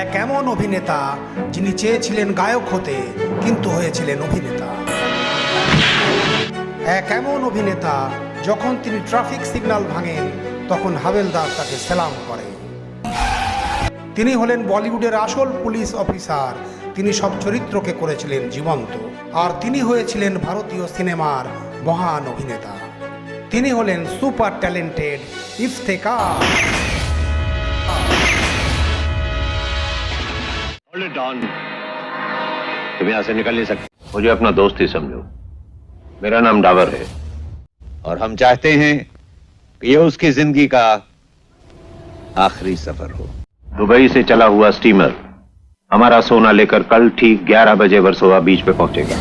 এক এমন অভিনেতা যিনি চেয়েছিলেন গায়ক হতে, কিন্তু হয়েছিলেন অভিনেতা। এক এমন অভিনেতা যখন তিনি ট্রাফিক সিগন্যাল ভাঙেন, তখন হাবেলদার তাকে সেলাম করে। তিনি হলেন বলিউডের আসল পুলিশ অফিসার। তিনি সব চরিত্রকে করেছিলেন জীবন্ত। আর তিনি হয়েছিলেন ভারতীয় সিনেমার মহান অভিনেতা। তিনি হলেন সুপার ট্যালেন্টেড ইফতেকার Down. तुम यहाँ से निकल नहीं सकते। मुझे अपना दोस्त ही समझो। मेरा नाम डावर है। और हम चाहते हैं कि ये उसकी ज़िंदगी का आखिरी सफ़र हो। दुबई से चला हुआ स्टीमर हमारा सोना लेकर कल ठीक 11 बजे वर्सोवा बीच पे पहुंचेगा।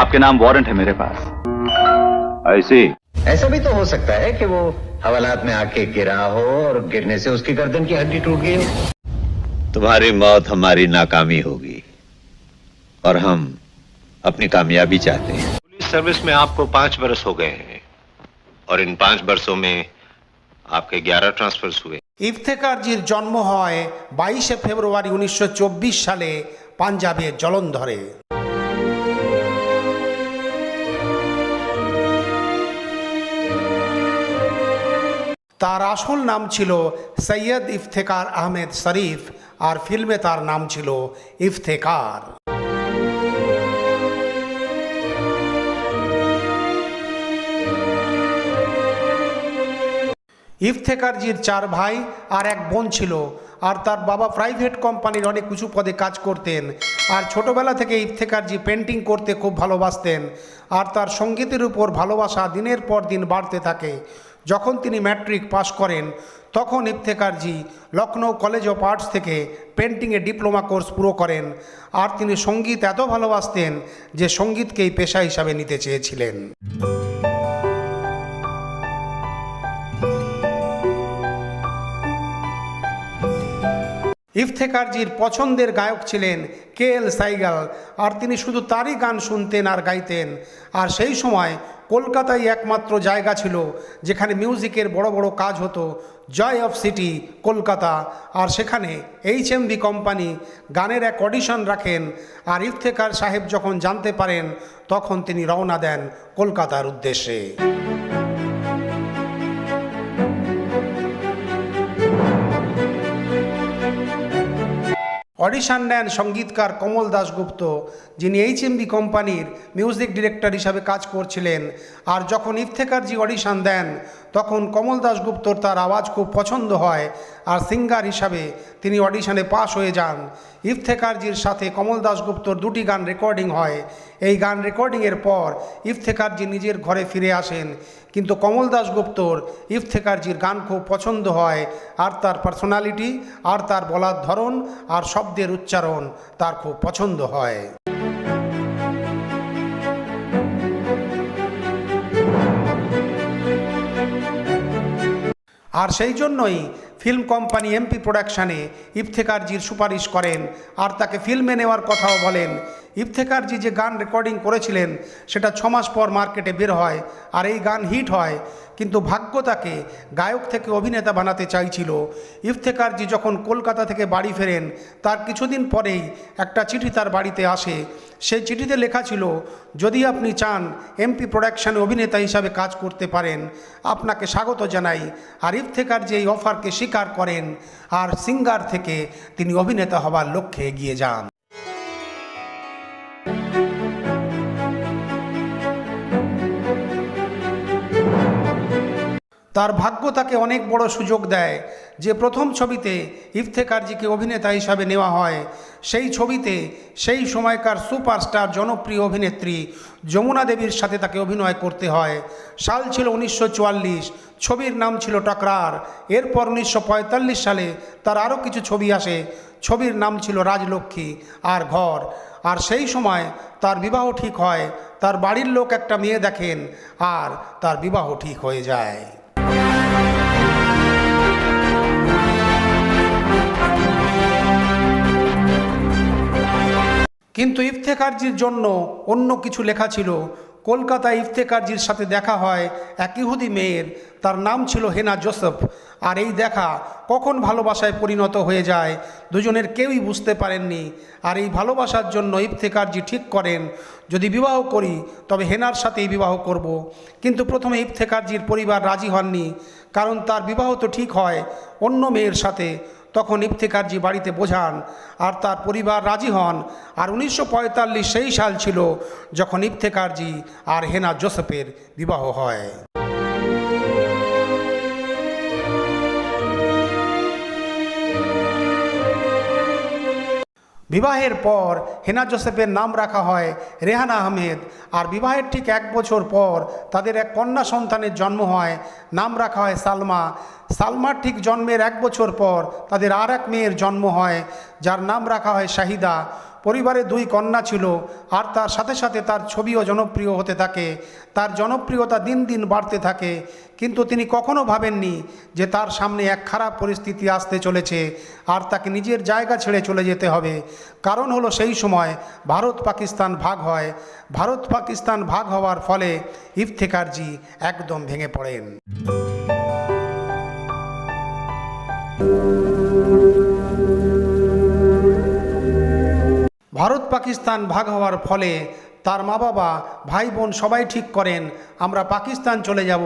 आपके नाम वारंट है मेरे पास। ऐसे ऐसा भी तो हो सकता है कि वो हवालात में आके गिरा हो और गिरने से उसकी गर्दन की हड्डी टूट गई हो। तुम्हारी मौत हमारी नाकामी होगी और हम अपनी कामयाबी चाहते हैं पुलिस सर्विस में आपको पांच बरस हो गए हैं और इन पांच बरसों में आपके ग्यारह ट्रांसफर्स हुए ইফতেকারজির জন্ম হয় বাইশে ফেব্রুয়ারি উনিশশো সালে পাঞ্জাবের জলন্ধরে তার আসল নাম ছিল সৈয়দ ইফতেকার আহমেদ শরীফ, আর ফিল্মে তার নাম ছিল ইফতেকার। ইফতেকারজির চার ভাই আর এক বোন ছিল, আর তার বাবা প্রাইভেট কোম্পানির অনেক উঁচু পদে কাজ করতেন, আর ছোটবেলা থেকে ইফতেকারজি পেন্টিং করতে খুব ভালোবাসতেন, আর তার সঙ্গীতের উপর ভালোবাসা দিনের পর দিন বাড়তে থাকে। যখন তিনি ম্যাট্রিক পাশ করেন, তখন ইফতেকারজি লখনৌ কলেজ অফ আর্টস থেকে পেন্টিংয়ে ডিপ্লোমা কোর্স পুরো করেন। আর তিনি সংগীত এত ভালোবাসতেন যে সঙ্গীতকেই পেশা হিসাবে নিতে চেয়েছিলেন। ইফতেকারজির পছন্দের গায়ক ছিলেন কে এল সাইগাল, আর তিনি শুধু তারই গান শুনতেন আর গাইতেন। আর সেই সময় কলকাতায় একমাত্র জায়গা ছিল, যেখানে মিউজিকের বড় বড় কাজ হতো, জয় অফ সিটি, কলকাতা। আর সেখানে এইচ এমবি কোম্পানি গানের এক অডিশন রাখেন, আর ইফতেকার সাহেব যখন জানতে পারেন, তখন তিনি রওনা দেন কলকাতার উদ্দেশ্যে। অডিশন নেন সঙ্গীতকার কমল দাশগুপ্ত, যিনি এইচ এমবি কোম্পানির মিউজিক ডিরেক্টর হিসাবে কাজ করছিলেন। আর যখন ইফতেকারজি অডিশন দেন তখন কমল দাশগুপ্তর তার আওয়াজ খুব পছন্দ হয় আর সিঙ্গার হিসাবে তিনি অডিশনে পাশ হয়ে যান। ইফতেকারজির সাথে কমল দাশগুপ্তর দুটি গান রেকর্ডিং হয়। এই গান রেকর্ডিংয়ের পর ইফতেকারজি নিজের ঘরে ফিরে আসেন। কিন্তু কমল দাশগুপ্তর ইফতেকারজির গান খুব পছন্দ হয়। আর তার পার্সোনালিটি আর তার বলার ধরন, আর শব্দের উচ্চারণ তার খুব পছন্দ হয়। আর সেই জন্যই ফিল্ম কোম্পানি এমপি প্রোডাকশানে ইফতেকারজির সুপারিশ করেন। আর তাকে ফিল্মে নেওয়ার কথাও বলেন। ইফতেকারজি যে গান রেকর্ডিং করেছিলেন, সেটা ছ মাস পর মার্কেটে বের হয় আর এই গান হিট হয়। কিন্তু ভাগ্য তাকে গায়ক থেকে অভিনেতা বানাতে চাইছিল। ইফতেকারজি যখন কলকাতা থেকে বাড়ি ফেরেন, তার কিছুদিন পরেই একটা চিঠি তার বাড়িতে আসে। সেই চিঠিতে লেখা ছিল, যদি আপনি চান এমপি প্রোডাকশানে অভিনেতা হিসাবে কাজ করতে পারেন, আপনাকে স্বাগত জানাই। আর ইফতেকার যে এই অফারকে স্বীকার করেন আর সিঙ্গার থেকে তিনি অভিনেতা হবার লক্ষ্যে এগিয়ে যান। তার ভাগ্য তাকে অনেক বড় সুযোগ দেয়। যে প্রথম ছবিতে ইফতেকারজিকে অভিনেতা হিসাবে নেওয়া হয়, সেই ছবিতে সেই সময়কার সুপারস্টার, জনপ্রিয় অভিনেত্রী যমুনা দেবীর সাথে তাকে অভিনয় করতে হয়। সাল ছিল উনিশশো চুয়াল্লিশ, ছবির নাম ছিল টকরার। এরপর উনিশশো পঁয়তাল্লিশ সালে তার আরও কিছু ছবি আসে, ছবির নাম ছিল রাজলক্ষ্মী আর ঘর। আর সেই সময় তার বিবাহ ঠিক হয়, তার বাড়ির লোক একটা মেয়ে দেখেন আর তার বিবাহ ঠিক হয়ে যায়। কিন্তু ইফতেখারজির জন্য অন্য কিছু লেখা ছিল। কলকাতায় ইফতেকারজির সাথে দেখা হয় এক ইহুদি মেয়ের। তার নাম ছিল হেনা জোসেফ। আর এই দেখা কখন ভালোবাসায় পরিণত হয়ে যায় দুজনের কেউই বুঝতে পারেননি। আর এই ভালোবাসার জন্য ইফতেকারজি ঠিক করেন, যদি বিবাহ করি, তবে হেনার সাথেই বিবাহ করব। কিন্তু প্রথমে ইফতেকারজির পরিবার রাজি হননি, কারণ তার বিবাহ তো ঠিক হয় অন্য মেয়ের সাথে। তখন ইফতেকারজি বাড়িতে বোঝান, আর তার পরিবার রাজি হন। আর উনিশশো পঁয়তাল্লিশ সেই সাল ছিল যখন ইফতেকারজি আর হেনা জোসেফের বিবাহ হয়। বিবাহের পর হেনা জোসেফের নাম রাখা হয় রেহানা আহমেদ। আর বিবাহের ঠিক এক বছর পর তাদের এক কন্যা সন্তানের জন্ম হয়, নাম রাখা হয় সালমা। সালমার ঠিক জন্মের এক বছর পর তাদের আর এক মেয়ের জন্ম হয়, যার নাম রাখা হয় শাহিদা। পরিবারে দুই কন্যা ছিল আর তার সাথে সাথে তার ছবিও জনপ্রিয় হতে থাকে। তার জনপ্রিয়তা দিন দিন বাড়তে থাকে। কিন্তু তিনি কখনো ভাবেননি যে তার সামনে এক খারাপ পরিস্থিতি আসতে চলেছে আর তাকে নিজের জায়গা ছেড়ে চলে যেতে হবে। কারণ হলো সেই সময় ভারত পাকিস্তান ভাগ হয়। ভারত পাকিস্তান ভাগ হওয়ার ফলে ইফতেকারজি একদম ভেঙে পড়েন। ভারত পাকিস্তান ভাগ হওয়ার ফলে তার মা বাবা, ভাই বোন সবাই ঠিক করেন, আমরা পাকিস্তান চলে যাব।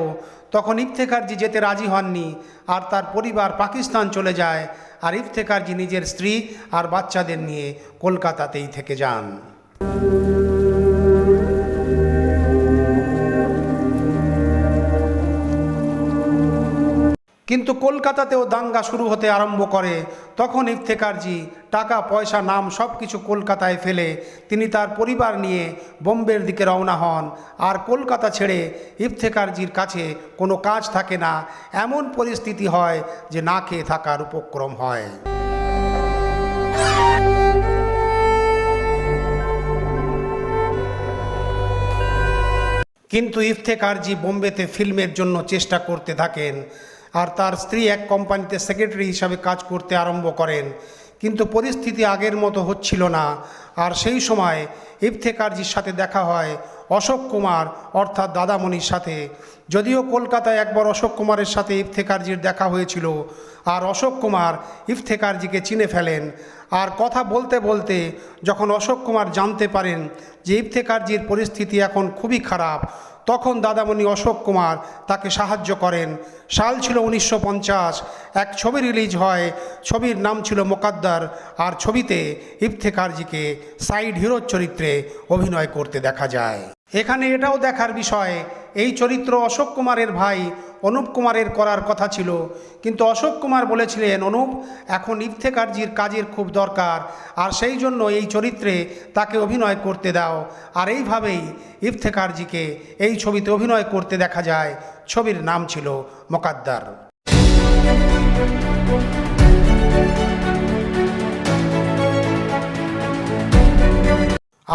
তখন ইফতেখারজি যেতে রাজি হননি, আর তার পরিবার পাকিস্তান চলে যায়, আর ইফতেখারজি নিজের স্ত্রী আর বাচ্চাদের নিয়ে কলকাতাতেই থেকে যান। কিন্তু কলকাতাতেও দাঙ্গা শুরু হতে আরম্ভ করে। তখন ইফতেকারজি টাকা, পয়সা, নাম সব কিছু কলকাতায় ফেলে। তিনি তার পরিবার নিয়ে বোম্বের দিকে রওনা হন। আর কলকাতা ছেড়ে ইফতেকারজির কাছে কোনো কাজ থাকে না। এমন পরিস্থিতি হয় যে না খেয়ে থাকার উপক্রম হয়। কিন্তু ইফতেকারজি বোম্বেতে ফিল্মের জন্য চেষ্টা করতে থাকেন। আর তার স্ত্রী এক কোম্পানিতে সেক্রেটারি হিসাবে কাজ করতে আরম্ভ করেন। কিন্তু পরিস্থিতি আগের মতো হচ্ছিল না। আর সেই সময় ইফতেকারজির সাথে দেখা হয় অশোক কুমার, অর্থাৎ দাদামণির সাথে। যদিও কলকাতায় একবার অশোক কুমারের সাথে ইফতেকারজির দেখা হয়েছিল, আর অশোক কুমার ইফতেকারজিকে চিনে ফেলেন। আর কথা বলতে বলতে যখন অশোক কুমার জানতে পারেন যে ইফতেকারজির পরিস্থিতি এখন খুবই খারাপ তখন দাদামণি অশোক কুমার তাকে সাহায্য করেন। সাল ছিল উনিশশো এক ছবি রিলিজ হয়। ছবির নাম ছিল মোকাদ্দার আর ছবিতে ইফতেকারজিকে সাইড হিরোর চরিত্রে অভিনয় করতে দেখা যায়। এখানে এটাও দেখার বিষয়, এই চরিত্র অশোক কুমারের ভাই অনুপ কুমারের করার কথা ছিল। কিন্তু অশোক কুমার বলেছিলেন, অনুপ, এখন ইফতেকারজির কাজের খুব দরকার, আর সেই জন্য এই চরিত্রে তাকে অভিনয় করতে দাও। আর এইভাবেই ইফতেকারজিকে এই ছবিতে অভিনয় করতে দেখা যায়। ছবির নাম ছিল মোকাদ্দার।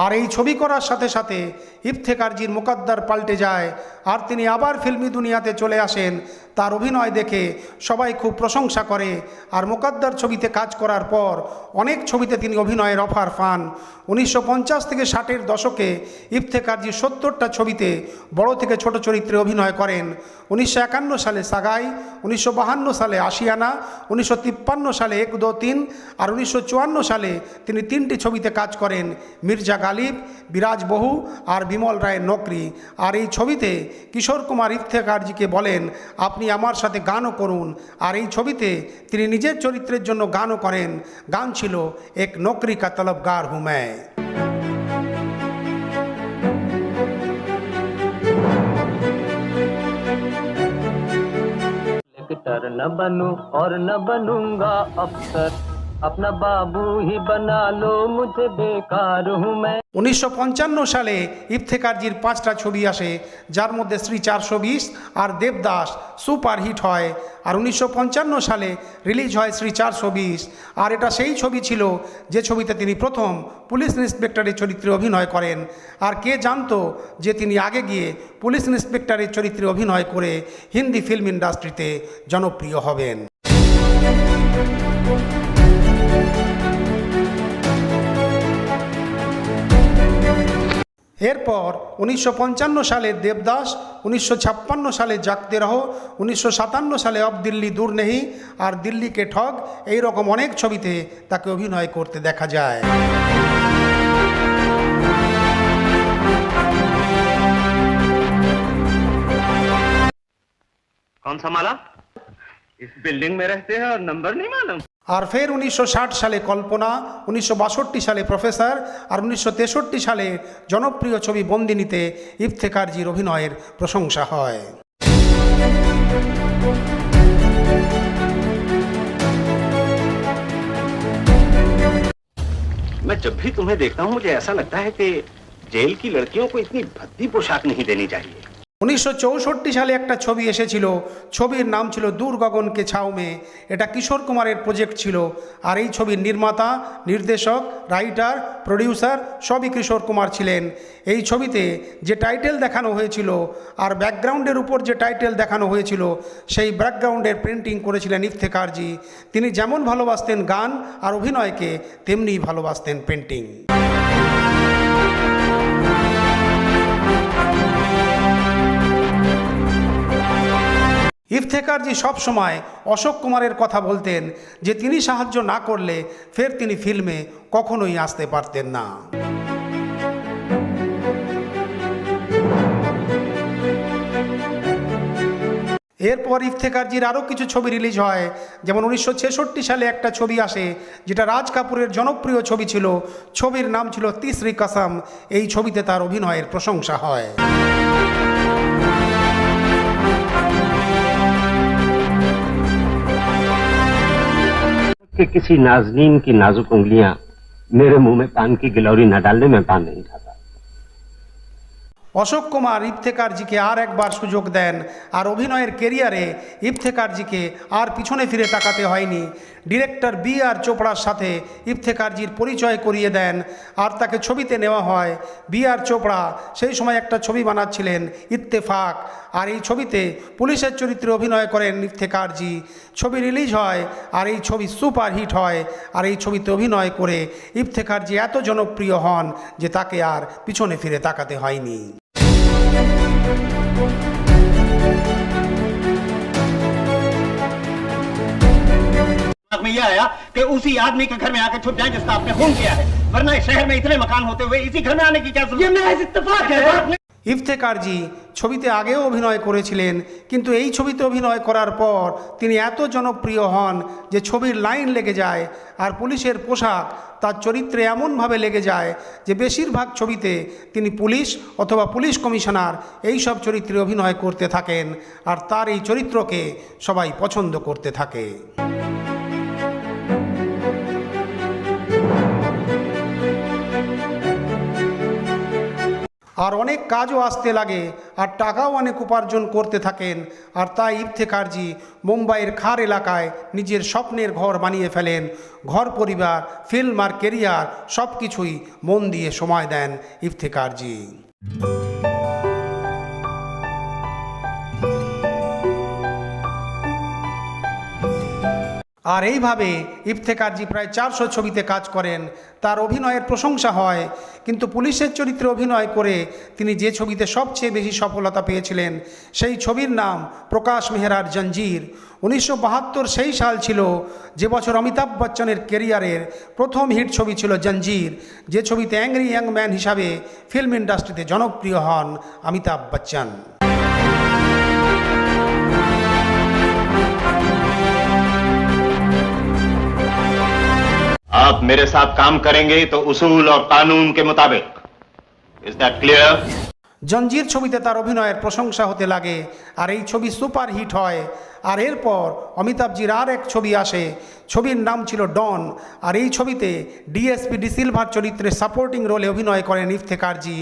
আর এই ছবি করার সাথে সাথে ইফতেকারজির মোকাদ্দার পাল্টে যায়। আর তিনি আবার ফিল্মি দুনিয়াতে চলে আসেন। তার অভিনয় দেখে সবাই খুব প্রশংসা করে। আর মোকাদ্দার ছবিতে কাজ করার পর অনেক ছবিতে তিনি অভিনয়ের অফার পান। উনিশশো পঞ্চাশ থেকে ষাটের দশকে ইফতেকারজি সত্তরটা ছবিতে বড় থেকে ছোট চরিত্রে অভিনয় করেন। উনিশশো একান্ন সালে সাগাই, উনিশশো সালে আশিয়ানা উনিশশো তিপ্পান্ন সালে এক দো তিন, আর উনিশশো চুয়ান্ন সালে তিনি তিনটি ছবিতে কাজ করেন, মির্জা গালিব বিরাজ বহু আর বিমল রায়ের নকরি আর এই ছবিতে কিশোর কুমার ইফতেকারজিকে বলেন আপনি আমার সাথে গানও করুন আর এই ছবিতে তিনি নিজের চরিত্রের জন্য গানও করেন গান ছিল এক নকরি কা তলবগার হুময় लेक्टर न बनूं और न बनूंगा अफसर अपना बाबू ही बना लो मुझे बेकार हूँ मैं উনিশশো পঞ্চান্ন সালে ইফতেকারজির পাঁচটা ছবি আসে যার মধ্যে শ্রী চারশো বিশ আর দেবদাস সুপার হিট হয় আর উনিশশো পঞ্চান্ন সালে রিলিজ হয় শ্রী চারশো বিশ আর এটা সেই ছবি ছিল যে ছবিতে তিনি প্রথম পুলিশ ইন্সপেক্টরের চরিত্রে অভিনয় করেন আর কে জানতো যে তিনি আগে গিয়ে পুলিশ ইন্সপেক্টরের চরিত্রে অভিনয় করে হিন্দি ফিল্ম ইন্ডাস্ট্রিতে জনপ্রিয় হবেন এরপর উনিশশো পঞ্চান্ন সালে দেবদাস উনিশশো ছাপ্পান্ন সালে জাগতে রহ উনিশশো সাতান্ন সালে অব দিল্লি দূর নেহি আর দিল্লিকে ঠগ এই রকম অনেক ছবিতে তাকে অভিনয় করতে দেখা যায় कौन सा माला इस बिल्डिंग में रहते हैं और नंबर नहीं मालूम আর ফের উনিশশো সালে কল্পনা উনিশশো সালে প্রফেসর আর উনিশশো সালে জনপ্রিয় ছবি বন্দিনীতে ইফতেখারজির অভিনয়ের প্রশংসা হয় मैं जब भी तुम्हें देखता हूँ मुझे ऐसा लगता है कि जेल की लड़कियों को इतनी भद्दी पोशाक नहीं देनी चाहिए উনিশশো চৌষট্টি সালে একটা ছবি এসেছিল। ছবির নাম ছিল দূর গগনকে ছাউমে এটা কিশোর কুমারের প্রজেক্ট ছিল। আর এই ছবির নির্মাতা, নির্দেশক রাইটার প্রডিউসার সবই কিশোর কুমার ছিলেন। এই ছবিতে যে টাইটেল দেখানো হয়েছিল আর ব্যাকগ্রাউন্ডের উপর যে টাইটেল দেখানো হয়েছিল, সেই ব্যাকগ্রাউন্ডের প্রিন্টিং করেছিলেন ইফতেখারজি তিনি যেমন ভালোবাসতেন গান আর অভিনয়কে তেমনিই ভালোবাসতেন পেন্টিং ইফতেখারজি সবসময় অশোক কুমারের কথা বলতেন যে তিনি সাহায্য না করলে ফের তিনি ফিল্মে কখনোই আসতে পারতেন না। এরপর ইফতেকারজির আরও কিছু ছবি রিলিজ হয়, যেমন উনিশশো ছেষট্টি সালে একটা ছবি আসে, যেটা রাজ কাপুরের জনপ্রিয় ছবি ছিল, ছবির নাম ছিল তিসরি কাসাম, এই ছবিতে তার অভিনয়ের প্রশংসা হয়। कि किसी नाजनीन की नाजुक उंगलियां मेरे मुंह में पान की गिलौरी न डालने में पान नहीं खाता অশোক কুমার ইফতেখারজিকে আর একবার সুযোগ দেন আর অভিনয়ের কেরিয়ারে ইফতেখারজিকে আর পিছনে ফিরে তাকাতে হয়নি ডিরেক্টর বি আর চোপড়ার সাথে ইফতেখারজির পরিচয় করিয়ে দেন। আর তাকে ছবিতে নেওয়া হয় বি আর চোপড়া। সেই সময় একটা ছবি বানাচ্ছিলেন ইত্তেফাক। আর এই ছবিতে পুলিশের চরিত্রে অভিনয় করেন ইফতেখারজি। ছবি রিলিজ হয় আর এই ছবি সুপার হিট হয়। আর এই ছবিতে অভিনয় করে ইফতেখারজি এত জনপ্রিয় হন যে তাকে আর পিছনে ফিরে তাকাতে হয়নি। दिमाग में यह आया कि उसी आदमी के घर में आकर छुप जाए जिसका आपने खून किया है वरना इस शहर में इतने मकान होते हुए इसी घर में आने की क्या जरूरत ये महज इत्तेफाक है ইফতেখারজি ছবিতে আগেও অভিনয় করেছিলেন কিন্তু এই ছবিতে অভিনয় করার পর তিনি এত জনপ্রিয় হন যে ছবির লাইন লেগে যায় আর পুলিশের পোশাক তার চরিত্রে এমনভাবে লেগে যায় যে বেশিরভাগ ছবিতে তিনি পুলিশ অথবা পুলিশ কমিশনার এই সব চরিত্রে অভিনয় করতে থাকেন আর তার এই চরিত্রকে সবাই পছন্দ করতে থাকে আর অনেক কাজও আসতে লাগে, আর টাকাও অনেক উপার্জন করতে থাকেন। আর তাই ইফতেখারজি মুম্বাইয়ের খার এলাকায় নিজের স্বপ্নের ঘর বানিয়ে ফেলেন। ঘর, পরিবার, ফিল্ম আর কেরিয়ার সব কিছুই মন দিয়ে সময় দেন ইফতেখারজি। আর এইভাবে ইফতেখারজি প্রায় চারশো ছবিতে কাজ করেন। তার অভিনয়ের প্রশংসা হয়, কিন্তু পুলিশের চরিত্রে অভিনয় করে তিনি যে ছবিতে সবচেয়ে বেশি সফলতা পেয়েছিলেন, সেই ছবির নাম প্রকাশ মেহরার জঞ্জির। উনিশশো বাহাত্তর সেই সাল ছিল যে বছর অমিতাভ বচ্চনের কেরিয়ারের প্রথম হিট ছবি ছিল জঞ্জির, যে ছবিতে অ্যাংরি ইয়াং ম্যান হিসাবে ফিল্ম ইন্ডাস্ট্রিতে জনপ্রিয় হন অমিতাভ বচ্চন। आप मेरे साथ काम करेंगे तो उसूल और कानून के मुताबिक इज दैट क्लियर জঞ্জির ছবিতে তার অভিনয়ের প্রশংসা হতে লাগে আর এই ছবি সুপার হিট হয় আর এরপর অমিতাভজির আর এক ছবি আসে। ছবির নাম ছিল ডন। আর এই ছবিতে ডিএসপি ডিসিলভার চরিত্রে সাপোর্টিং রোলে অভিনয় করেন ইফতেখারজি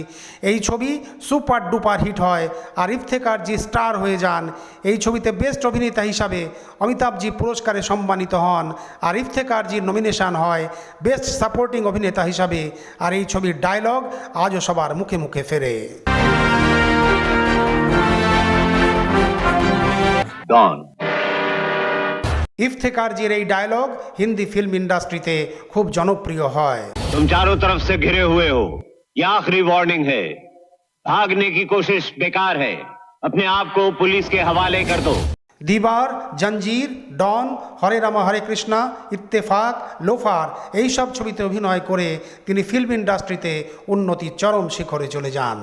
এই ছবি সুপার ডুপার হিট হয় আর ইফতেকারজি স্টার হয়ে যান। এই ছবিতে বেস্ট অভিনেতা হিসাবে অমিতাভজি পুরস্কারে সম্মানিত হন আর ইফতেখারজির নমিনেশন হয় বেস্ট সাপোর্টিং অভিনেতা হিসাবে। আর এই ছবির ডায়লগ আজও সবার মুখে মুখে ফেরে। डॉन ইফতেখারজির এই ডায়লগ হিন্দি ফিল্ম ইন্ডাস্ট্রিতে খুব জনপ্রিয় হয় तुम चारों तरफ से घिरे हुए हो ये आखिरी वार्निंग है भागने की कोशिश बेकार है अपने आप को पुलिस के हवाले कर दो দিবার জঞ্জির ডন হরে রামা হরে কৃষ্ণা ইত্তেফাক লোফার এই সব ছবিতে অভিনয় করে তিনি ফিল্ম ইন্ডাস্ট্রিতে উন্নতির চরম শিখরে চলে যান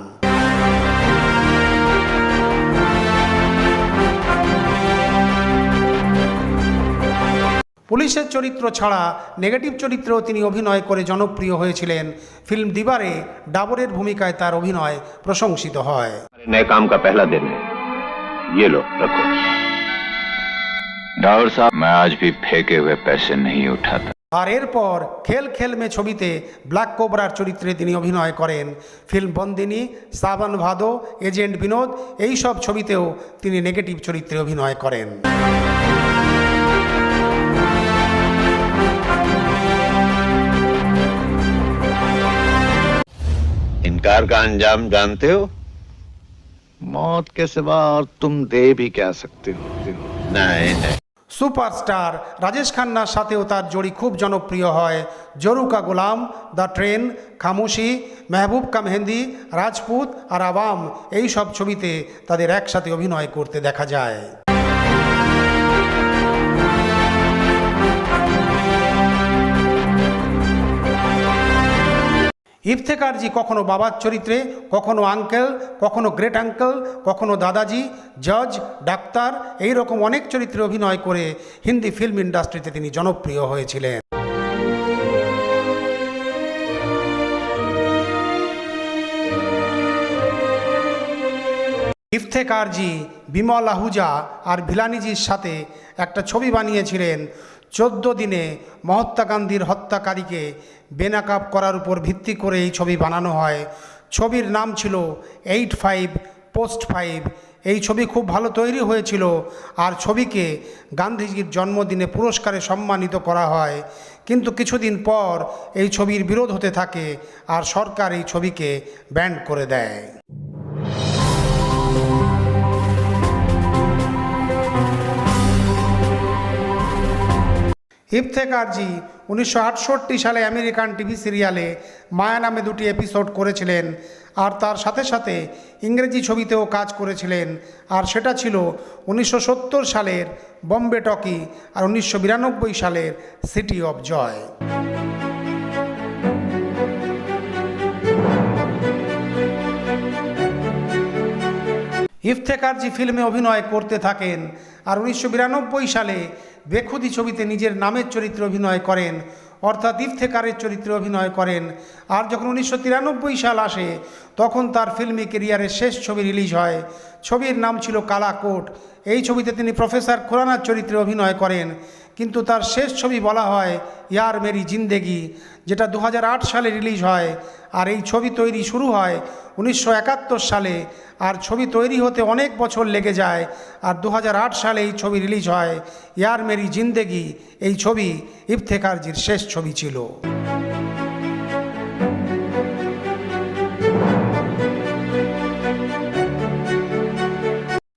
পুলিশের চরিত্র ছাড়া নেগেটিভ চরিত্রেও তিনি অভিনয় করে জনপ্রিয় হয়েছিলেন ফিল্ম দিবারে ডাবরের ভূমিকায় তার অভিনয় প্রশংসিত হয় हमारे नए काम का पहला दिन है ये लो रखो डावर साहब मैं आज भी फेंके हुए पैसे नहीं उठाता আর এরপর খেল খেল মে ছবিতে ব্ল্যাক কোবরার চরিত্রে তিনি অভিনয় করেন ফিল্ম বন্দিনী সাবান ভাদো এজেন্ট বিনোদ এই সব ছবিতেও তিনি নেগেটিভ চরিত্রে অভিনয় করেন इनकार का अंजाम जानते हो मौत के सिवा और तुम दे भी क्या सकते हो नहीं नहीं সুপারস্টার রাজেশ খান্নার সাথেও তার জড়ি খুব জনপ্রিয় হয় জরুকা গোলাম দ্য ট্রেন খামোশি মেহবুব কা মেহেন্দি রাজপুত আর আবাম এই সব ছবিতে তাদের একসাথে অভিনয় করতে দেখা যায় ইফতেকারজি কখনো বাবার চরিত্রে, কখনো আঙ্কেল, কখনো গ্রেট আঙ্কেল, কখনো দাদাজি, জজ, ডাক্তার এই রকম অনেক চরিত্রে অভিনয় করে হিন্দি ফিল্ম ইন্ডাস্ট্রিতে তিনি জনপ্রিয় হয়েছিলেন। ইফতেকারজি বিমল আহুজা আর ভিলানিজির সাথে একটা ছবি বানিয়েছিলেন চোদ্দ দিনে মহাত্মা গান্ধীর হত্যাকারীকে বেনাকাব করার উপর ভিত্তি করে এই ছবি বানানো হয়। ছবির নাম ছিল এইট ফাইভ, পোস্ট ফাইভ। এই ছবি খুব ভালো তৈরি হয়েছিল আর ছবিকে গান্ধীজির জন্মদিনে পুরস্কারে সম্মানিত করা হয়। কিন্তু কিছুদিন পর এই ছবির বিরোধ হতে থাকে আর সরকার এই ছবিকে ব্যান্ড করে দেয়। ইফতেকারজি উনিশশো সালে আমেরিকান টিভি সিরিয়ালে মায়া নামে দুটি এপিসোড করেছিলেন। আর তার সাথে সাথে ইংরেজি ছবিতেও কাজ করেছিলেন। আর সেটা ছিল উনিশশো সত্তর সালের বম্বে টকি আর উনিশশো বিরানব্বই সালের সিটি অব জয়। ইফতেকারজি ফিল্মে অভিনয় করতে থাকেন আর উনিশশো বিরানব্বই সালে বেখুদি ছবিতে নিজের নামের চরিত্রে অভিনয় করেন, অর্থাৎ ইফতেকারের চরিত্রে অভিনয় করেন। আর যখন উনিশশো তিরানব্বই সাল আসে, তখন তার ফিল্মি কেরিয়ারের শেষ ছবি রিলিজ হয়। ছবির নাম ছিল কালাকোট। এই ছবিতে তিনি প্রফেসর খুরানার চরিত্রে অভিনয় করেন। কিন্তু তার শেষ ছবি বলা হয় ইয়ার মেরি জিন্দেগি, যেটা দু হাজার আট সালে রিলিজ হয়। আর এই ছবি তৈরি শুরু হয় উনিশশো একাত্তর সালে। আর ছবি তৈরি হতে অনেক বছর লেগে যায়। আর দু হাজার আট সালে এই ছবি রিলিজ হয় ইয়ার মেরি জিন্দেগি। এই ছবি ইফতেখারজির শেষ ছবি ছিল।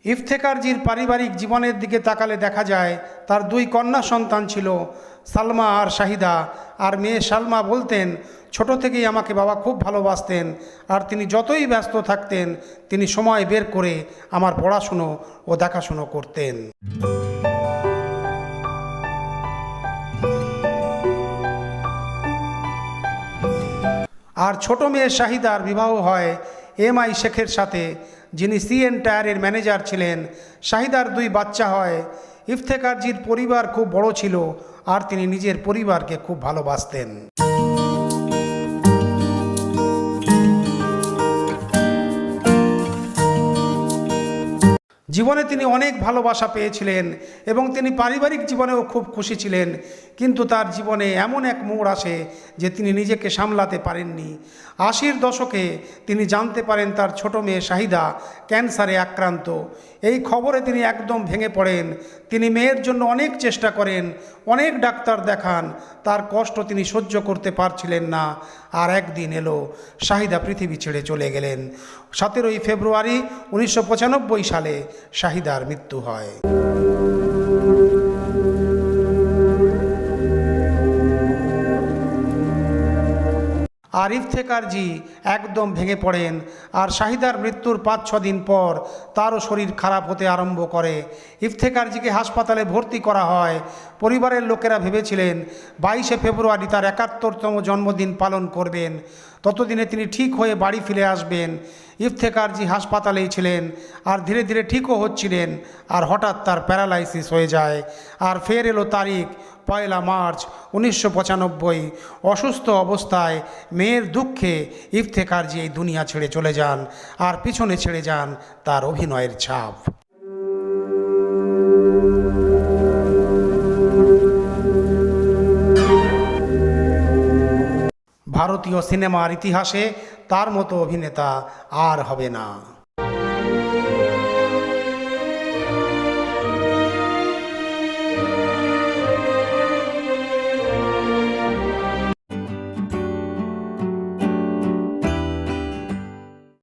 ইফতেখারজির পারিবারিক জীবনের দিকে তাকালে দেখা যায়, তার দুই কন্যা সন্তান ছিল, সালমা আর শাহিদা। আর মেয়ে সালমা বলতেন, ছোট থেকেই আমাকে বাবা খুব ভালোবাসতেন, আর তিনি যতই ব্যস্ত থাকতেন, তিনি সময় বের করে আমার পড়াশুনো ও দেখাশুনো করতেন। আর ছোট মেয়ে শাহিদার বিবাহ হয় এম আই শেখের সাথে। যিনি সিএন টায়ারের ম্যানেজার ছিলেন, শাহিদার দুই বাচ্চা হয়। ইফতেকারজির পরিবার খুব বড় ছিল, আর তিনি নিজের পরিবারকে খুব ভালোবাসতেন। জীবনে তিনি অনেক ভালোবাসা পেয়েছিলেন এবং তিনি পারিবারিক জীবনেও খুব খুশি ছিলেন। কিন্তু তার জীবনে এমন এক মোড় আসে যে তিনি নিজেকে সামলাতে পারেননি। আশির দশকে তিনি জানতে পারেন তার ছোট মেয়ে শাহিদা ক্যান্সারে আক্রান্ত। এই খবরে তিনি একদম ভেঙে পড়েন। তিনি মেয়ের জন্য অনেক চেষ্টা করেন, অনেক ডাক্তার দেখান, তার কষ্ট তিনি সহ্য করতে পারছিলেন না। আর একদিন এলো, শাহিদা পৃথিবী ছেড়ে চলে গেলেন। সতেরোই ফেব্রুয়ারি উনিশশো পঁচানব্বই সালে শাহিদার মৃত্যু হয়। আর ইফতেকারজি একদম ভেঙে পড়েন আর শাহিদার মৃত্যুর পাঁচ ছ দিন পর তারও শরীর খারাপ হতে আরম্ভ করে। ইফতেকারজিকে হাসপাতালে ভর্তি করা হয়, পরিবারের লোকেরা ভেবেছিলেন বাইশে ফেব্রুয়ারি তার একাত্তরতম জন্মদিন পালন করবেন। ততদিনে তিনি ঠিক হয়ে বাড়ি ফিরে আসবেন। ইফতেকারজি হাসপাতালেই ছিলেন আর ধীরে ধীরে ঠিকও হচ্ছিলেন আর হঠাৎ তার প্যারালাইসিস হয়ে যায়। আর ফের এলো তারিখ, পয়লা মার্চ উনিশশো পঁচানব্বই। অসুস্থ অবস্থায় মেয়ের দুঃখে ইফতেকারজি এই দুনিয়া ছেড়ে চলে যান আর পিছনে ছেড়ে যান তার অভিনয়ের ছাপ। ভারতীয় সিনেমার ইতিহাসে তার মতো অভিনেতা আর হবে না।